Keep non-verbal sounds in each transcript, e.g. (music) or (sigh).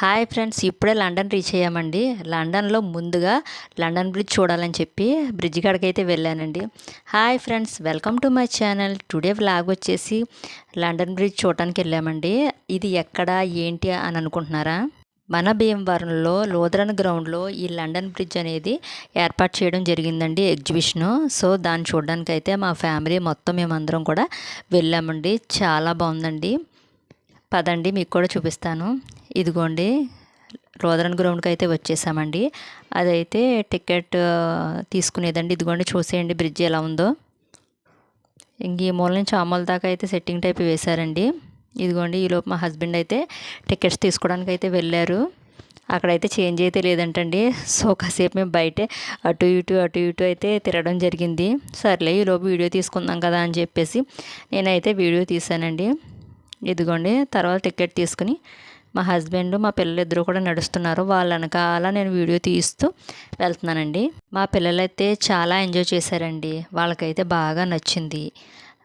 Hi friends ఇప్పుడే London reach అయ్యామండి. లండన్లో ముందుగా లండన్ బ్రిడ్జ్ చూడాలని చెప్పి బ్రిడ్జ్ కాడికైతే వెళ్ళానండి. Hi friends welcome to my channel. Today vlog వచ్చేసి లండన్ బ్రిడ్జ్ చూడటానికి వెళ్ళామండి. ఇది ఎక్కడ ఏంటి అని అనుకుంటున్నారా? మన భీమవరంలో లోదరన్ గ్రౌండ్లో ఈ లండన్ బ్రిడ్జ్ అనేది ఏర్పాటు చేయడం జరిగిందండి ఎగ్జిబిషను. సో దాన్ని చూడడానికి అయితే మా ఫ్యామిలీ మొత్తం మేమందరం కూడా వెళ్ళామండి. చాలా బాగుందండి. పదండి మీకు కూడా చూపిస్తాను. ఇదిగోండి రోదరన్ గ్రౌండ్కి అయితే వచ్చేసామండి. అదైతే టికెట్ తీసుకునేదండి. ఇదిగోండి చూసేయండి బ్రిడ్జ్ ఎలా ఉందో. ఇంక ఈ మూల నుంచి ఆ మూల దాకా అయితే సెట్టింగ్ టైప్ వేశారండి. ఇదిగోండి ఈలోపు మా హస్బెండ్ అయితే టికెట్స్ తీసుకోవడానికి అయితే వెళ్ళారు. అక్కడైతే చేంజ్ అయితే లేదంటండి. సో కాసేపు మేము బయటే అటు ఇటు అటు ఇటు అయితే తిరగడం జరిగింది. సర్లే ఈలోపు వీడియో తీసుకుందాం కదా అని చెప్పేసి నేనైతే వీడియో తీశానండి. ఇదిగోండి తర్వాత టికెట్ తీసుకుని మా హస్బెండ్ మా పిల్లలు ఇద్దరు కూడా నడుస్తున్నారు. వాళ్ళ వెనకాల నేను వీడియో తీస్తూ వెళ్తున్నానండి. మా పిల్లలైతే చాలా ఎంజాయ్ చేశారండి. వాళ్ళకైతే బాగా నచ్చింది.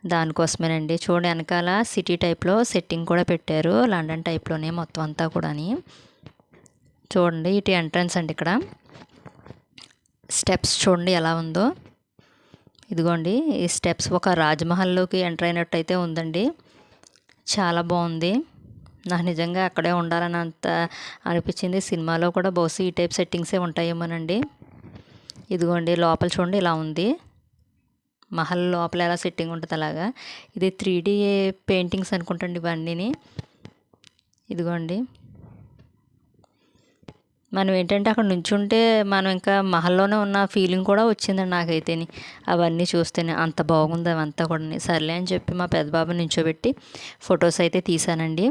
దానికోసమేనండి. చూడండి వెనకాల సిటీ టైప్లో సెట్టింగ్ కూడా పెట్టారు. లండన్ టైప్లోనే మొత్తం అంతా కూడాని. చూడండి ఇటు ఎంట్రన్స్ అండి ఇక్కడ. స్టెప్స్ చూడండి ఎలా ఉందో. ఇదిగోండి ఈ స్టెప్స్ ఒక రాజ్మహల్లోకి ఎంటర్ అయినట్టు అయితే ఉందండి. చాలా బాగుంది. నాకు నిజంగా అక్కడే ఉండాలని అంత అనిపించింది. సినిమాలో కూడా బహుశా ఈ టైప్ సెట్టింగ్సే ఉంటాయేమోనండి. ఇదిగోండి లోపల చూడండి ఇలా ఉంది. మహల్ లోపల ఎలా సెట్టింగ్ ఉంటుంది అలాగా. ఇది త్రీ డీ పెయింటింగ్స్ అనుకుంటండి ఇవన్నీని. ఇదిగోండి. మనం ఏంటంటే అక్కడ నుంచుంటే మనం ఇంకా మహల్లోనే ఉన్న ఫీలింగ్ కూడా వచ్చిందండి నాకైతేని. అవన్నీ చూస్తేనే అంత బాగుంది అవంతా కూడా. సర్లే అని చెప్పి మా పెద్దబాబుని నించోబెట్టి ఫొటోస్ అయితే తీసానండి.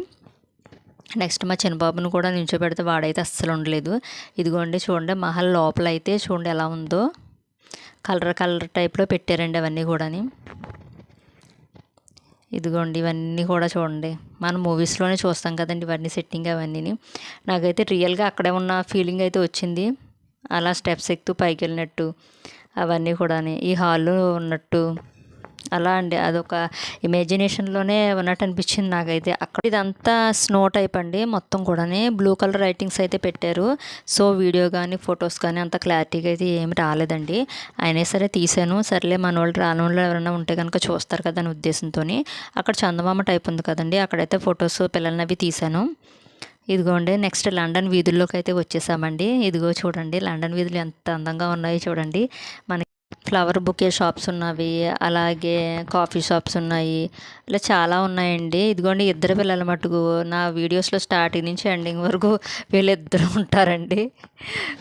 నెక్స్ట్ మా చిన్నబాబును కూడా నించోబెడితే వాడైతే అస్సలు ఉండలేదు. ఇదిగోండి చూడండి మహల్ లోపల అయితే చూడండి ఎలా ఉందో. కలర్ కలర్ టైప్లో పెట్టారండి అవన్నీ కూడాని. ఇదిగోండి ఇవన్నీ కూడా చూడండి. మనం మూవీస్లోనే చూస్తాం కదండి ఇవన్నీ సెట్టింగ్ అవన్నీ నాకైతే రియల్గా అక్కడే ఉన్న ఫీలింగ్ అయితే వచ్చింది. అలా స్టెప్స్ ఎక్కుతూ పైకి వెళ్ళినట్టు అవన్నీ కూడా ఈ హాల్లో ఉన్నట్టు అలా అండి. అదొక ఇమాజినేషన్లోనే ఉన్నట్టు అనిపించింది నాకైతే. అక్కడ ఇదంతా స్నో టైప్ అండి. మొత్తం కూడా బ్లూ కలర్ రైటింగ్స్ అయితే పెట్టారు. సో వీడియో కానీ ఫొటోస్ కానీ అంత క్లారిటీగా అయితే ఏమి రాలేదండి. అయినా సరే తీసాను సర్లే మన వాళ్ళు రాని వాళ్ళు ఎవరైనా ఉంటే కనుక చూస్తారు కదా అనే ఉద్దేశంతో అక్కడ చందమామ టైప్ ఉంది కదండి. అక్కడైతే ఫొటోస్ పిల్లల్ని అవి తీశాను. ఇదిగోండి నెక్స్ట్ లండన్ వీధుల్లోకి అయితే వచ్చేసామండి. ఇదిగో చూడండి లండన్ వీధులు ఎంత అందంగా ఉన్నాయో చూడండి. మనకి ఫ్లవర్ బుకే షాప్స్ ఉన్నవి అలాగే కాఫీ షాప్స్ ఉన్నాయి. ఇలా చాలా ఉన్నాయండి. ఇదిగోండి ఇద్దరు పిల్లల మటుకు. నా వీడియోస్లో స్టార్టింగ్ నుంచి ఎండింగ్ వరకు వీళ్ళిద్దరు ఉంటారండి.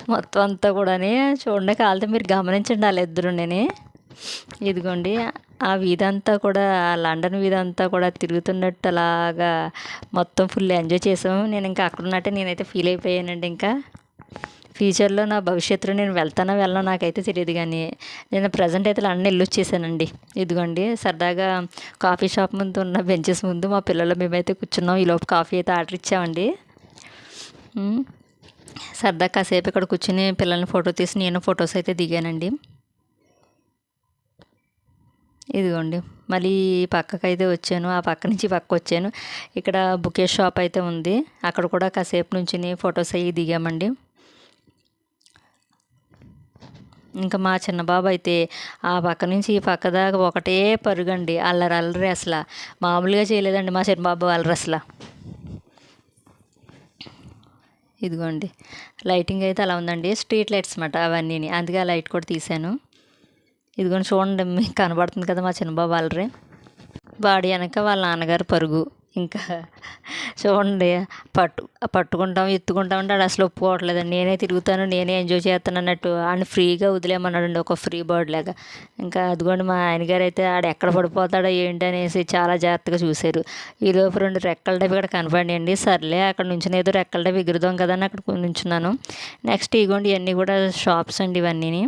మొత్తం అంతా కూడాని చూడండి కాలితే మీరు గమనించండి వాళ్ళిద్దరు నేను ఇదిగోండి ఆ వీధి అంతా కూడా ఆ లండన్ వీధి అంతా కూడా తిరుగుతున్నట్టు అలాగా మొత్తం ఫుల్ ఎంజాయ్ చేసాము. నేను ఇంకా అక్కడ ఉన్నట్టే నేనైతే ఫీల్ అయిపోయానండి ఇంకా. ఫ్యూచర్లో నా భవిష్యత్తులో నేను వెళ్తానో వెళ్ళనో నాకైతే తెలియదు కానీ నేను ప్రజెంట్ అయితే లండన్ వెళ్ళి వచ్చేసానండి. ఇదిగోండి సరదాగా కాఫీ షాప్ ముందు ఉన్న బెంచెస్ ముందు మా పిల్లలు మేమైతే కూర్చున్నాం. ఈలోపు కాఫీ అయితే ఆర్డర్ ఇచ్చామండి. సరదా కాసేపు ఇక్కడ కూర్చుని పిల్లల్ని ఫోటో తీసి నేను ఫొటోస్ అయితే దిగానండి. ఇదిగోండి మళ్ళీ పక్కకు అయితే వచ్చాను. ఆ పక్క నుంచి పక్క వచ్చాను. ఇక్కడ బుకే షాప్ అయితే ఉంది. అక్కడ కూడా కాసేపు నుంచి ఫొటోస్ అవి దిగామండి. ఇంకా మా చిన్న బాబు అయితే ఆ పక్క నుంచి ఈ పక్క దాకా ఒకటే పరుగండి. అల్లరి అల్లరి అసలు. మామూలుగా చేయలేదండి మా చిన్న బాబు అల్లరి అసలు. ఇదిగోండి. లైటింగ్ అయితే అలా ఉందండి. స్ట్రీట్ లైట్స్ అన్నమాట అవన్నీ అందుకే ఆ లైట్ కూడా తీశాను. ఇదిగోండి చూడండి మీకు కనబడుతుంది కదా మా చిన్నబాబు అల్లరి. వాడి వెనక వాళ్ళ నాన్నగారు పరుగు. ఇంకా చూడండి పట్టు పట్టుకుంటాం ఎత్తుకుంటాం అంటే అసలు ఒప్పుకోవట్లేదండి నేనే తిరుగుతాను నేనే ఎంజాయ్ చేస్తాను అన్నట్టు ఆయన ఫ్రీగా వదిలేమన్నాడండి ఒక ఫ్రీ బర్డ్ లాగా. ఇంకా అదిగోండి మా ఆయనగారు అయితే ఆడ ఎక్కడ పడిపోతాడో ఏంటి అనేసి చాలా జాగ్రత్తగా చూశారు. ఈలోపు రెండు రెక్కల డబ్బి ఇక్కడ కనపడండి సర్లే అక్కడ నుంచి ఏదో రెక్కల డబ్బి ఎగురుదాం కదా అని అక్కడ నుంచున్నాను. నెక్స్ట్ ఇగోండి ఇవన్నీ కూడా షాప్స్ అండి ఇవన్నీని.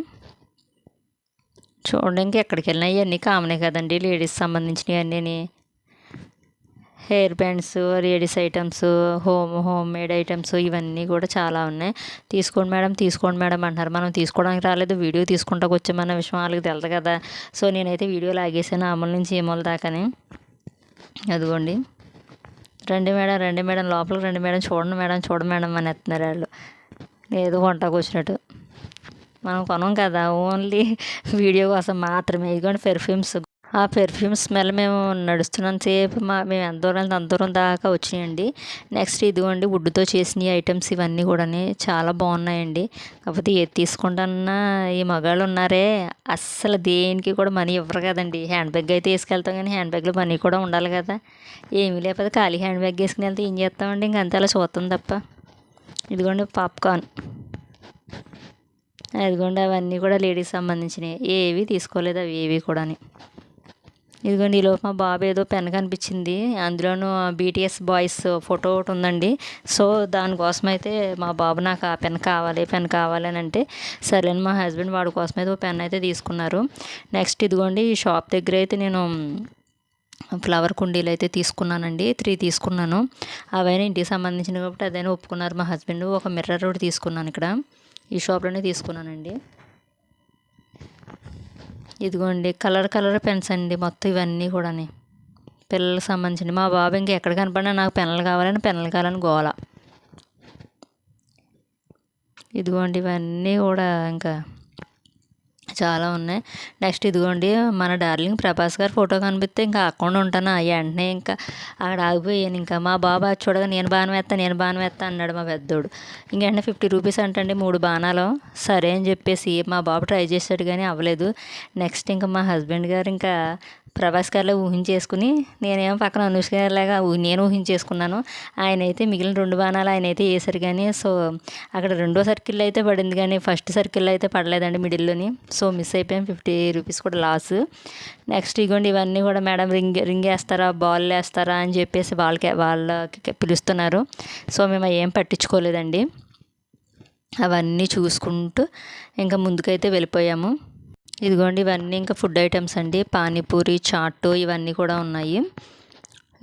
చూడడానికి ఎక్కడికి వెళ్ళినా ఇవన్నీ కామనే కదండి లేడీస్ సంబంధించినవి అన్నీ hair bands ladies items home home made items ఇవన్నీ కూడా చాలా ఉన్నాయి. తీసుకోండి మేడం తీసుకోండి మేడం అంటున్నారు. మనం తీసుకోవడానికి రాలేదు వీడియో తీసుకుంటాకు వచ్చామన్న విషయం వాళ్ళకి తెలదు కదా. సో నేనైతే వీడియో లాగేసాను అమలు నుంచి ఏమోల దాకాని. అదిగోండి. రండి మేడం రండి మేడం లోపలికి రండి మేడం చూడండి మేడం చూడండి మేడం అని ఎత్తున్నారు వాళ్ళు. ఏదో వంటకు వచ్చినట్టు మనం కొనం కదా ఓన్లీ (laughs) వీడియో కోసం మాత్రమే. ఇదిగోండి పెర్ఫ్యూమ్స్ ఆ పెర్ఫ్యూమ్ స్మెల్ మేము నడుస్తున్నంతసేపు మా మేము ఎంత దూరం వెళ్తే అంత దూరం దాకా వచ్చినాయండి నెక్స్ట్ ఇదిగోండి వుడ్తో చేసిన ఐటమ్స్ ఇవన్నీ కూడా చాలా బాగున్నాయండి. కాకపోతే ఏది తీసుకుంటానన్నా ఈ మగాళ్ళు ఉన్నారే అస్సలు దేనికి కూడా మనీ ఇవ్వరు కదండి. హ్యాండ్ బ్యాగ్ అయితే వేసుకెళ్తాం కానీ హ్యాండ్ బ్యాగ్లో మనీ కూడా ఉండాలి కదా. ఏమీ లేకపోతే ఖాళీ హ్యాండ్ బ్యాగ్ వేసుకుని వెళ్తే ఏం చేస్తామండి? ఇంక అంతే అలా చూస్తాం తప్ప. ఇదిగోండి పాప్కార్న్ అదిగోండి అవన్నీ కూడా లేడీస్ సంబంధించినవి. ఏవి తీసుకోలేదు అవి ఏవి కూడా ఇదిగోండి ఈలోపు మా బాబు ఏదో పెన్ కనిపించింది. అందులోనూ బీటీఎస్ బాయ్స్ ఫోటో ఒకటి ఉందండి. సో దానికోసం అయితే మా బాబు నాకు ఆ పెన్ కావాలి పెన్ కావాలి అని అంటే సరే మా హస్బెండ్ వాడి కోసం అయితే ఓ పెన్ అయితే తీసుకున్నారు. నెక్స్ట్ ఇదిగోండి ఈ షాప్ దగ్గర అయితే నేను ఫ్లవర్ కుండీలు అయితే తీసుకున్నానండి. త్రీ తీసుకున్నాను. అవైనా ఇంటికి సంబంధించినవి కాబట్టి అదైనా ఒప్పుకున్నారు. మా హస్బెండ్ ఒక మిర్రర్ ఒకటి తీసుకున్నాను ఇక్కడ. ఈ షాప్లోనే తీసుకున్నానండి. ఇదిగోండి కలర్ కలర్ పెన్స్ అండి మొత్తం ఇవన్నీ కూడా పిల్లలకు సంబంధించింది మా బాబు ఇంకా ఎక్కడ కనపడినా నాకు పెన్నులు కావాలని పెన్నులు కావాలని గోల. ఇదిగోండి ఇవన్నీ కూడా ఇంకా చాలా ఉన్నాయి. నెక్స్ట్ ఇదిగోండి మన డార్లింగ్ ప్రభాస్ గారు ఫోటో కనిపిస్తే ఇంకా అక్కడ ఉంటాను. వెంటనే ఇంకా అక్కడ ఆగిపోయాను. ఇంకా మా బాబా చూడగా నేను బాణం వేస్తా నేను బాణం వేస్తా అన్నాడు మా పెద్దోడు. ఇంకేంటే ఫిఫ్టీ రూపీస్ అంటండి మూడు బాణాలు. సరే అని చెప్పేసి మా బాబు ట్రై చేశాడు కానీ అవ్వలేదు. నెక్స్ట్ ఇంకా మా హస్బెండ్ గారు ఇంకా ప్రభాస్ గారిలో ఊహించేసుకుని నేనేమో పక్కన అనుష్క గారిలాగా నేను ఊహించేసుకున్నాను. ఆయన అయితే మిగిలిన రెండు బాణాలు ఆయన అయితే వేసారు కానీ సో అక్కడ రెండో సర్కిల్ అయితే పడింది కానీ ఫస్ట్ సర్కిల్ అయితే పడలేదండి మిడిల్లోని. సో మిస్ అయిపోయాం. ఫిఫ్టీ రూపీస్ కూడా లాస్. నెక్స్ట్ ఇగోండి ఇవన్నీ కూడా మేడం రింగ్ రింగ్ వేస్తారా బాల్ వేస్తారా అని చెప్పేసి వాళ్ళకి వాళ్ళకి పిలుస్తున్నారు. సో మేము ఏం పట్టించుకోలేదండి. అవన్నీ చూసుకుంటూ ఇంకా ముందుకైతే వెళ్ళిపోయాము. ఇదిగోండి ఇవన్నీ ఇంకా ఫుడ్ ఐటమ్స్ అండి. పానీపూరి చాట్ ఇవన్నీ కూడా ఉన్నాయి.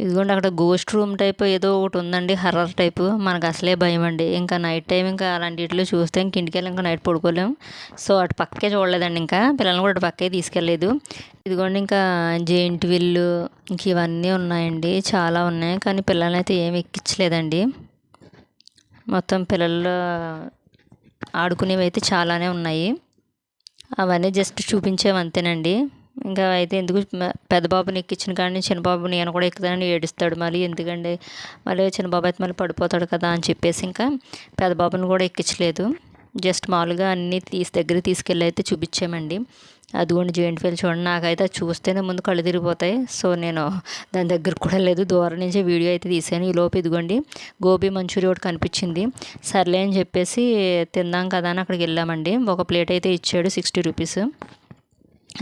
ఇదిగోండి అక్కడ గోస్ట్ రూమ్ టైప్ ఏదో ఒకటి ఉందండి హర్రర్ టైపు. మనకు అసలే భయం అండి. ఇంకా నైట్ టైం ఇంకా అలాంటి ఇట్లు చూస్తే ఇంక ఇంటికి వెళ్ళి ఇంకా నైట్ పడుకోలేము సో అటు పక్కే చూడలేదండి ఇంకా. పిల్లల్ని కూడా అటు పక్కే తీసుకెళ్ళలేదు. ఇదిగోండి ఇంకా జెయింట్ విల్లు ఇంక ఇవన్నీ ఉన్నాయండి. చాలా ఉన్నాయి. కానీ పిల్లల్ని అయితే ఏమి ఎక్కించలేదండి. మొత్తం పిల్లలు ఆడుకునేవి అయితే చాలానే ఉన్నాయి. అవన్నీ జస్ట్ చూపించేవంతేనండి ఇంకా అయితే ఎందుకు పెద్ద బాబుని ఎక్కించిన కానీ చిన్న బాబు నేను కూడా ఎక్కుతానని ఏడుస్తాడు మళ్ళీ. ఎందుకండి? మళ్ళీ చిన్న బాబు అయితే మళ్ళీ పడిపోతాడు కదా అని చెప్పేసి ఇంకా పెద్ద బాబుని కూడా ఎక్కించలేదు. జస్ట్ మామూలుగా అన్నీ తీసి దగ్గర తీసుకెళ్ళి అయితే చూపించామండి. అదిగోండి జాయింట్ ఫీల్ చూడండి. నాకైతే అది చూస్తేనే ముందు కళ్ళు తిరిగిపోతాయి. సో నేను దాని దగ్గర కూడా లేదు. దూరం నుంచి వీడియో అయితే తీసాను ఈ లోపు ఇదిగోండి గోబీ మంచూరియా ఒకటి కనిపించింది. సర్లే అని చెప్పేసి తిందాం కదా అని అక్కడికి వెళ్ళామండి. ఒక ప్లేట్ అయితే ఇచ్చాడు సిక్స్టీ రూపీస్.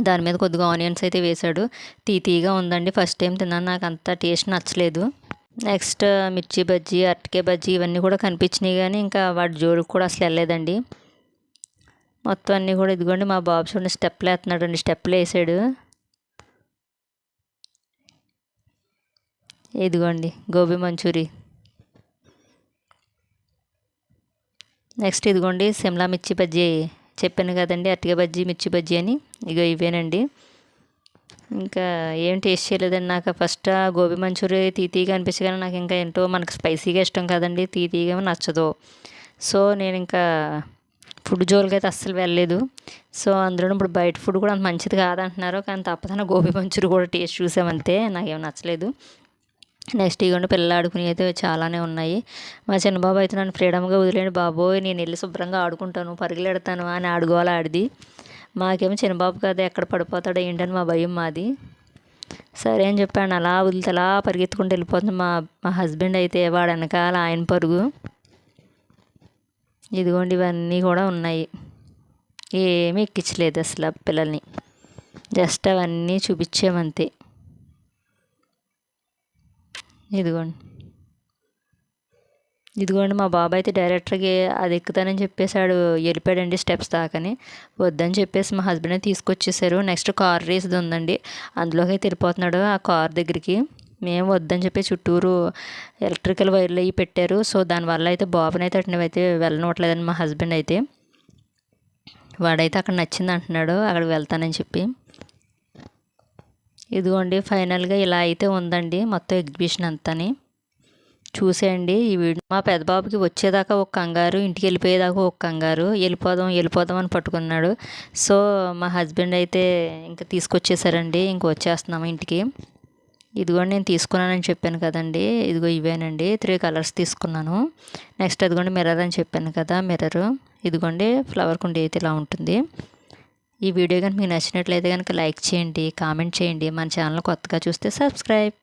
దాని మీద కొద్దిగా ఆనియన్స్ అయితే వేశాడు. తీతీగా ఉందండి. ఫస్ట్ టైం తిన్నాను. నాకు అంత టేస్ట్ నచ్చలేదు. నెక్స్ట్ మిర్చి బజ్జీ అరటికాయ బజ్జీ ఇవన్నీ కూడా కనిపించినాయి కానీ ఇంకా వాటి జోడికి కూడా అసలు వెళ్ళలేదండి. మొత్తం అన్నీ కూడా ఇదిగోండి మా బాబు చూడండి స్టెప్లు వేస్తున్నాడు అండి స్టెప్లు వేసాడు. ఇదిగోండి గోబీ మంచూరి. నెక్స్ట్ ఇదిగోండి సిమ్లా మిర్చి బజ్జీ చెప్పాను కదండి అట్టిగా బజ్జీ మిర్చి బజ్జీ అని. ఇగో ఇవేనండి. ఇంకా ఏం టేస్ట్ చేయలేదండి. నాకు ఫస్ట్ గోబీ మంచూరి తీతీగా అనిపించి కానీ నాకు ఇంకా ఏంటో మనకు స్పైసీగా ఇష్టం కదండి. తీతీగా నచ్చదు. సో నేను ఇంకా ఫుడ్ జోలికి అయితే అస్సలు వెళ్ళలేదు. సో అందులో ఇప్పుడు బయట ఫుడ్ కూడా అంత మంచిది కాదంటున్నారు. కానీ తప్పదన గోబీ మంచూరి కూడా టేస్ట్ చూసామంతే. నాకేం నచ్చలేదు. నెక్స్ట్ ఇవ్వండి పిల్లలు ఆడుకుని అయితే చాలానే ఉన్నాయి. మా చిన్నబాబు అయితే నన్ను ఫ్రీడమ్గా వదిలేండి బాబోయ్. నేను వెళ్ళి శుభ్రంగా ఆడుకుంటాను పరుగులెడతాను అని ఆడుకోవాలి ఆడిది. మాకేమో చిన్నబాబు కదా ఎక్కడ పడిపోతాడో ఏంటని మా భయం మాది. సరే అని చెప్పాను. అలా వదిలితే అలా పరిగెత్తుకుంటూ వెళ్ళిపోతుంది మా మా హస్బెండ్ అయితే వాడు వెనకాల ఆయన పరుగు. ఇదిగోండి ఇవన్నీ కూడా ఉన్నాయి. ఏమీ ఎక్కించలేదు అసలు పిల్లల్ని. జస్ట్ అవన్నీ చూపించామంతే. ఇదిగోండి. ఇదిగోండి మా బాబాయ్ అయితే డైరెక్టర్కి అది ఎక్కుతానని చెప్పేశాడు. వెళ్ళిపోయాడండి స్టెప్స్ దాకని. వద్దని చెప్పేసి మా హస్బెండ్ తీసుకొచ్చేసారు. నెక్స్ట్ కార్ రేస్ది ఉందండి. అందులోకి అయితే వెళ్ళిపోతున్నాడు ఆ కార్ దగ్గరికి. మేము వద్దని చెప్పి చుట్టూరు ఎలక్ట్రికల్ వైర్లు అవి పెట్టారు. సో దానివల్ల అయితే బాబుని అయితే అటు అయితే వెళ్ళనట్లేదని మా హస్బెండ్ అయితే వాడైతే అక్కడ నచ్చింది అంటున్నాడు. అక్కడికి వెళ్తానని చెప్పి. ఇదిగోండి ఫైనల్గా ఇలా అయితే ఉందండి మొత్తం ఎగ్జిబిషన్ అంతాని. చూసేయండి. ఈ వీడియో మా పెద్దబాబుకి వచ్చేదాకా ఒక కంగారు ఇంటికి వెళ్ళిపోయేదాకా ఒక కంగారు. వెళ్ళిపోదాం వెళ్ళిపోదాం అని పట్టుకున్నాడు. సో మా హస్బెండ్ అయితే ఇంకా తీసుకొచ్చేసారండి. ఇంక వచ్చేస్తున్నాము ఇంటికి. ఇదిగోండి నేను తీసుకున్నానని చెప్పాను కదండి. ఇదిగో ఇవేనండి. త్రీ కలర్స్ తీసుకున్నాను. నెక్స్ట్ అదిగోండి మిర్రర్ అని చెప్పాను కదా మిర్రర్. ఇదిగోండి ఫ్లవర్ కుండి అయితే ఇలా ఉంటుంది. ఈ వీడియో కనుక మీకు నచ్చినట్లయితే కనుక లైక్ చేయండి కామెంట్ చేయండి. మన ఛానల్ కొత్తగా చూస్తే సబ్స్క్రైబ్.